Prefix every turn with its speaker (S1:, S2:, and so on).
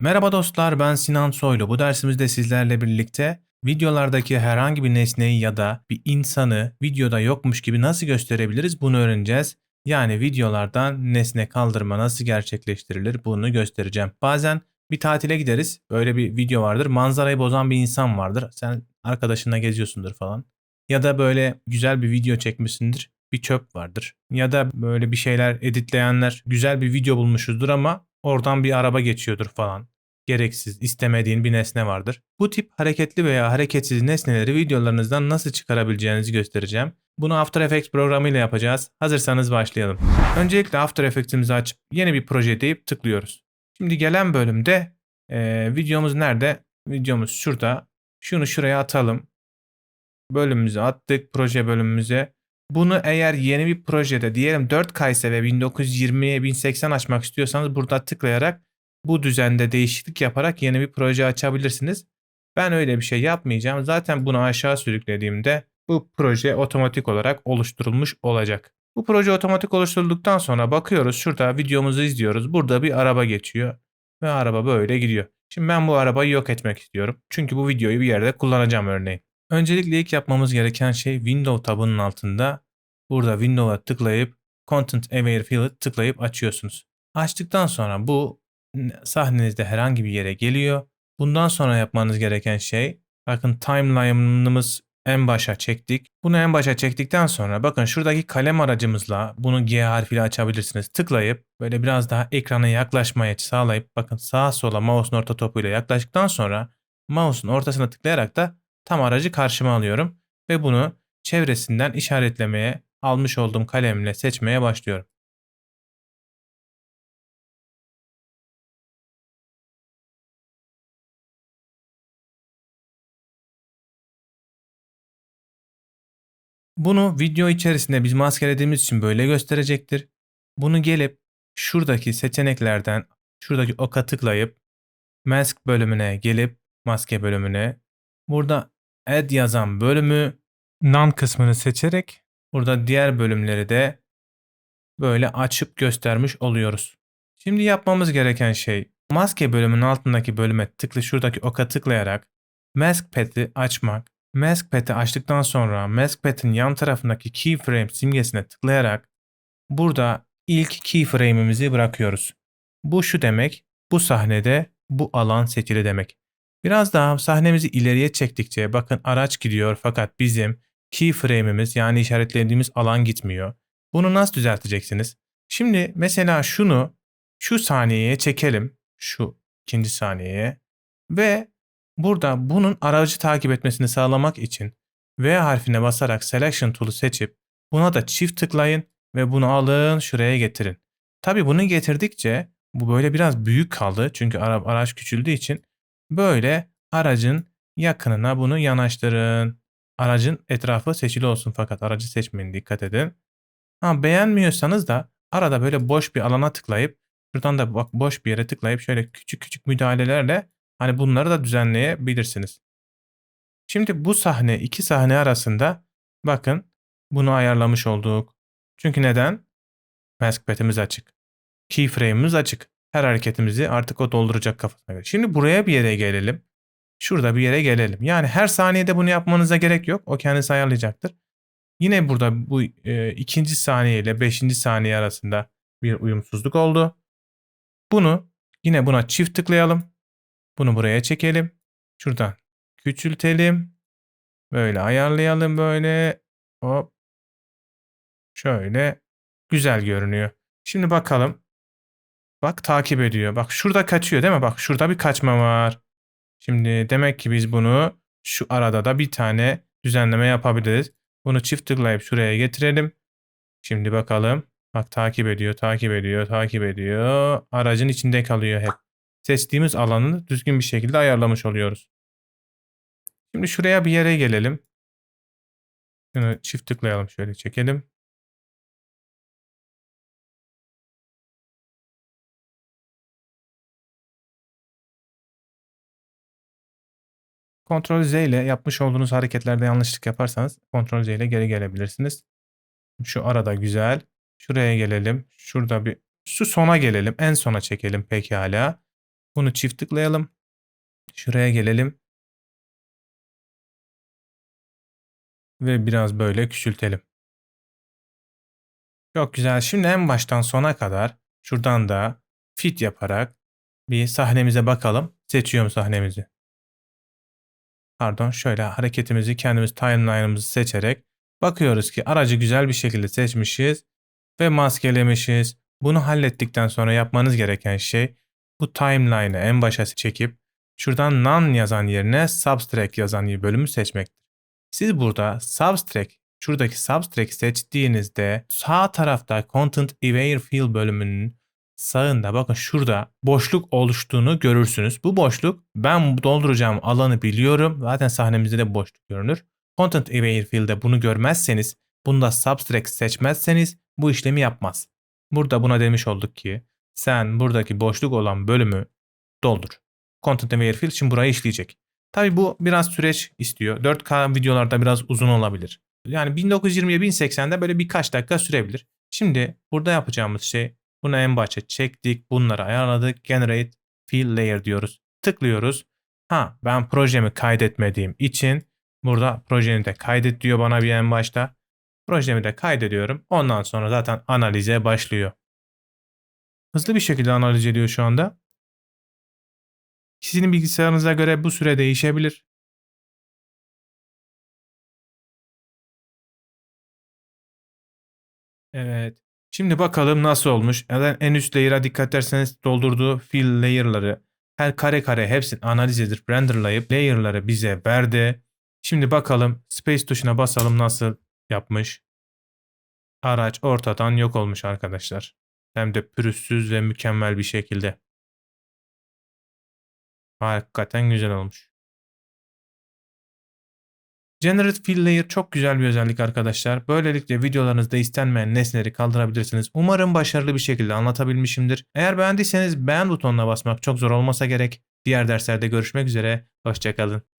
S1: Merhaba dostlar ben Sinan Soylu. Bu dersimizde sizlerle birlikte videolardaki herhangi bir nesneyi ya da bir insanı videoda yokmuş gibi nasıl gösterebiliriz bunu öğreneceğiz. Yani videolardan nesne kaldırma nasıl gerçekleştirilir bunu göstereceğim. Bazen bir tatile gideriz. Böyle bir video vardır. Manzarayı bozan bir insan vardır. Sen arkadaşınla geziyorsundur falan. Ya da böyle güzel bir video çekmişsindir. Bir çöp vardır. Ya da böyle bir şeyler editleyenler güzel bir video bulmuşuzdur ama oradan bir araba geçiyordur falan. Gereksiz, istemediğin bir nesne vardır. Bu tip hareketli veya hareketsiz nesneleri videolarınızdan nasıl çıkarabileceğinizi göstereceğim. Bunu After Effects programıyla yapacağız. Hazırsanız başlayalım. Öncelikle After Effects'imizi açıp yeni bir proje deyip tıklıyoruz. Şimdi gelen bölümde eee, videomuz nerede? Videomuz şurada. Şunu şuraya atalım. Bölümümüzü attık proje bölümümüze. Bunu eğer yeni bir projede diyelim 4K ise ve 1920'ye 1080 açmak istiyorsanız burada tıklayarak bu düzende değişiklik yaparak yeni bir proje açabilirsiniz. Ben öyle bir şey yapmayacağım. Zaten bunu aşağı sürüklediğimde bu proje otomatik olarak oluşturulmuş olacak. Bu proje otomatik oluşturulduktan sonra bakıyoruz şurada videomuzu izliyoruz. Burada bir araba geçiyor ve araba böyle gidiyor. Şimdi ben bu arabayı yok etmek istiyorum. Çünkü bu videoyu bir yerde kullanacağım örneğin. Öncelikle ilk yapmamız gereken şey Window tabının altında burada Window'a tıklayıp Content Aware Field'ı tıklayıp açıyorsunuz. Açtıktan sonra bu sahnenizde herhangi bir yere geliyor. Bundan sonra yapmanız gereken şey bakın timeline'ımız en başa çektik. Bunu en başa çektikten sonra bakın şuradaki kalem aracımızla bunu G harfiyle açabilirsiniz. Tıklayıp böyle biraz daha ekrana yaklaşmaya sağlayıp bakın sağa sola mouse'un orta topuyla yaklaştıktan sonra mouse'un ortasına tıklayarak da tam aracı karşıma alıyorum ve bunu çevresinden işaretlemeye almış olduğum kalemle seçmeye başlıyorum. Bunu video içerisinde biz maskelediğimiz için böyle gösterecektir. Bunu gelip şuradaki seçeneklerden şuradaki oka tıklayıp mask bölümüne gelip maske bölümüne burada add yazan bölümü none kısmını seçerek burada diğer bölümleri de böyle açıp göstermiş oluyoruz. Şimdi yapmamız gereken şey maske bölümünün altındaki bölüme tıklı şuradaki oka tıklayarak mask pet'i açmak Mask Pet'i açtıktan sonra Mask Pet'in yan tarafındaki keyframe simgesine tıklayarak burada ilk keyframe'imizi bırakıyoruz. Bu şu demek, bu sahnede bu alan seçili demek. Biraz daha sahnemizi ileriye çektikçe bakın araç gidiyor fakat bizim keyframe'imiz yani işaretlediğimiz alan gitmiyor. Bunu nasıl düzelteceksiniz? Şimdi mesela şunu şu saniyeye çekelim. Şu ikinci saniyeye. Ve Burada bunun aracı takip etmesini sağlamak için V harfine basarak Selection tool'u seçip buna da çift tıklayın ve bunu alın şuraya getirin. Tabi bunu getirdikçe bu böyle biraz büyük kaldı çünkü ara, araç küçüldüğü için böyle aracın yakınına bunu yanaştırın. Aracın etrafı seçili olsun fakat aracı seçmeyin dikkat edin. Ha, beğenmiyorsanız da arada böyle boş bir alana tıklayıp şuradan da bak boş bir yere tıklayıp şöyle küçük küçük müdahalelerle Hani bunları da düzenleyebilirsiniz. Şimdi bu sahne iki sahne arasında bakın bunu ayarlamış olduk. Çünkü neden? Mask pet'imiz açık. Keyframe'imiz açık. Her hareketimizi artık o dolduracak kafasına göre. Şimdi buraya bir yere gelelim. Şurada bir yere gelelim. Yani her saniyede bunu yapmanıza gerek yok. O kendisi ayarlayacaktır. Yine burada bu e, ikinci saniye ile beşinci saniye arasında bir uyumsuzluk oldu. Bunu yine buna çift tıklayalım. Bunu buraya çekelim. Şuradan küçültelim. Böyle ayarlayalım böyle. Hop. Şöyle güzel görünüyor. Şimdi bakalım. Bak takip ediyor. Bak şurada kaçıyor değil mi? Bak şurada bir kaçma var. Şimdi demek ki biz bunu şu arada da bir tane düzenleme yapabiliriz. Bunu çift tıklayıp şuraya getirelim. Şimdi bakalım. Bak takip ediyor, takip ediyor, takip ediyor. Aracın içinde kalıyor hep seçtiğimiz alanı düzgün bir şekilde ayarlamış oluyoruz. Şimdi şuraya bir yere gelelim. Şunu çift tıklayalım şöyle çekelim. Ctrl Z ile yapmış olduğunuz hareketlerde yanlışlık yaparsanız Ctrl Z ile geri gelebilirsiniz. Şu arada güzel. Şuraya gelelim. Şurada bir şu sona gelelim. En sona çekelim pekala. Bunu çift tıklayalım. Şuraya gelelim. Ve biraz böyle küçültelim. Çok güzel. Şimdi en baştan sona kadar şuradan da fit yaparak bir sahnemize bakalım. Seçiyorum sahnemizi. Pardon şöyle hareketimizi kendimiz timeline'ımızı seçerek bakıyoruz ki aracı güzel bir şekilde seçmişiz ve maskelemişiz. Bunu hallettikten sonra yapmanız gereken şey bu timeline'ı en başa çekip şuradan none yazan yerine subtract yazan bir bölümü seçmektir. Siz burada subtract şuradaki subtract seçtiğinizde sağ tarafta content aware fill bölümünün sağında bakın şurada boşluk oluştuğunu görürsünüz. Bu boşluk ben dolduracağım alanı biliyorum. Zaten sahnemizde de boşluk görünür. Content aware fill'de bunu görmezseniz, bunda subtract seçmezseniz bu işlemi yapmaz. Burada buna demiş olduk ki sen buradaki boşluk olan bölümü doldur. Content aware fill şimdi burayı işleyecek. Tabi bu biraz süreç istiyor. 4K videolarda biraz uzun olabilir. Yani 1920'ye 1080'de böyle birkaç dakika sürebilir. Şimdi burada yapacağımız şey bunu en başa çektik. Bunları ayarladık. Generate fill layer diyoruz. Tıklıyoruz. Ha ben projemi kaydetmediğim için burada projeni de kaydet diyor bana bir en başta. Projemi de kaydediyorum. Ondan sonra zaten analize başlıyor. Hızlı bir şekilde analiz ediyor şu anda. Sizin bilgisayarınıza göre bu süre değişebilir. Evet. Şimdi bakalım nasıl olmuş. Yani en üst layer'a dikkat ederseniz doldurduğu fill layer'ları her kare kare hepsini analiz edip renderlayıp layer'ları bize verdi. Şimdi bakalım space tuşuna basalım nasıl yapmış. Araç ortadan yok olmuş arkadaşlar. Hem de pürüzsüz ve mükemmel bir şekilde. Hakikaten güzel olmuş. Generate Fill Layer çok güzel bir özellik arkadaşlar. Böylelikle videolarınızda istenmeyen nesneleri kaldırabilirsiniz. Umarım başarılı bir şekilde anlatabilmişimdir. Eğer beğendiyseniz beğen butonuna basmak çok zor olmasa gerek. Diğer derslerde görüşmek üzere. Hoşçakalın.